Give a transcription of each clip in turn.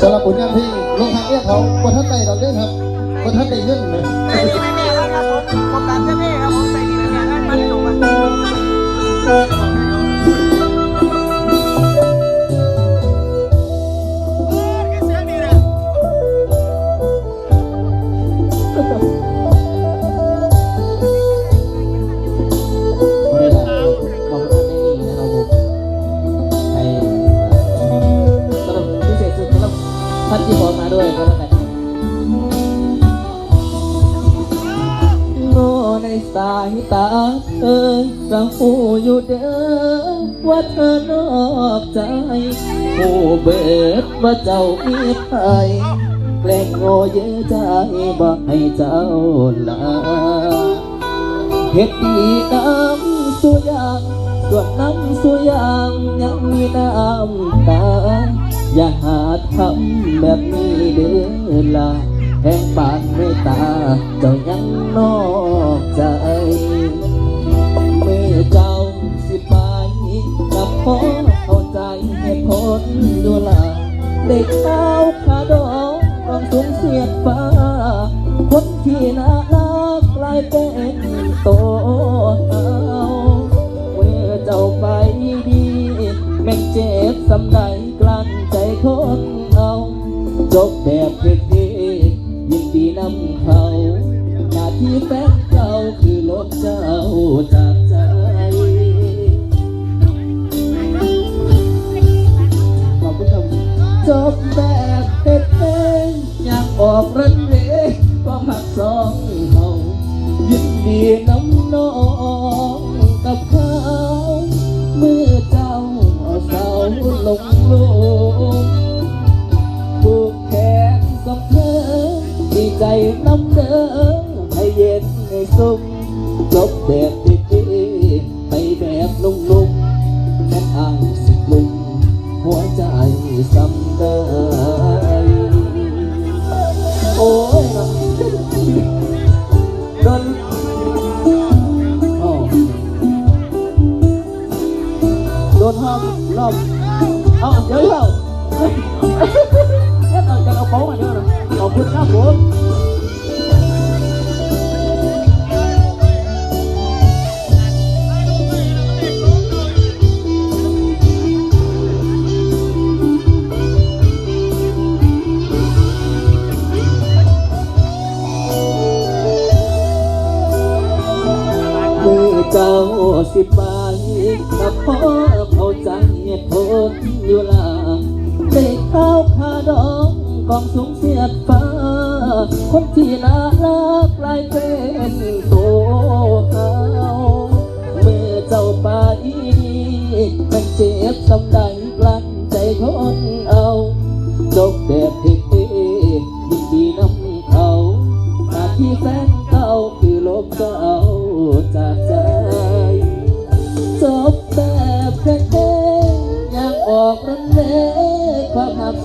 สำหรับผลงานเพลงลงทางเรียกเขาบนท่านใดเราด้วยครับบนท่านใดเงื่อนเล สายตาเอ่ยเราหูอยู่เด้อว่าเธอนอกใจผู้เบิดว่าเจ้ามีภัยแกล้งโง่เยอะใจบอกให้เจ้าลาเฮ็ดดีน้ำสุยางส่วนน้ำสุยางยังมีน้ำตา อย่าหาทำแบบนี้เด้อล่ะ แห่งปานเมตตาเจ้ายังนอกใจ เมื่อเจ้าสิไปกับพ่อเข้าใจเหตุผลอยู่ล่ะได้ข้าวขาดองต้องสูงเสียดฟ้า คนที่น่ารักกลายเป็นโตเอาเมื่อเจ้าไปดีแม่งเจ็บสำใดกลั้นใจคนเอา จบแบบผิด เขาหน้าที่แฟนเก่าคือลบเจ้าจากใจขอบคุณครับจบแบบเท่ๆอยากออกรัน จบแบบดีๆไปแบบนุ่มๆแค่อ้างสิลุงหัวใจสำได้โอ้ยเนาะโดนอ้อโดนห้องรอบเอาเดี๋ยวเราเอ๊ะเอาจะเอาโป๊ะมาเดี๋ยวนะขอบคุณครับผม เจ้าสิไปกับพ่อเข้าใจเหตุผลอยู่ละเด็กข้าวคาดองกองสูงเสียดฟ้า คนที่น่ารักกลายเป็นโต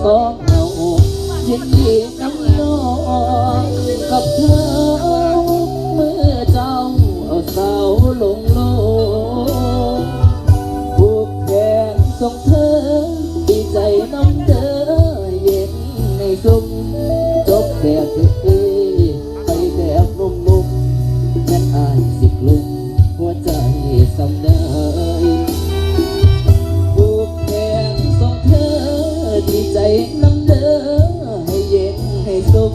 กสอเอายินดีน้ำน้องกับเธอเมื่อเจ้าเอาเสาลงโลงผูกแขนส่งเธอดีใจน้ำเธอเย็นในสุข มีใจน้ำเด้อให้เย็นให้สุข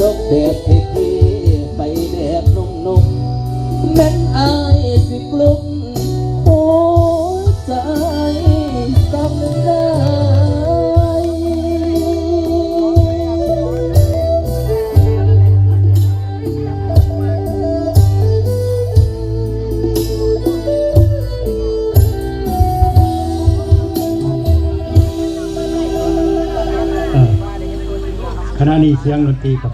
จบแบบเท่ๆไปแบบนุ่มๆแม่นอาย ณะนี้เสียงดนตรีกับ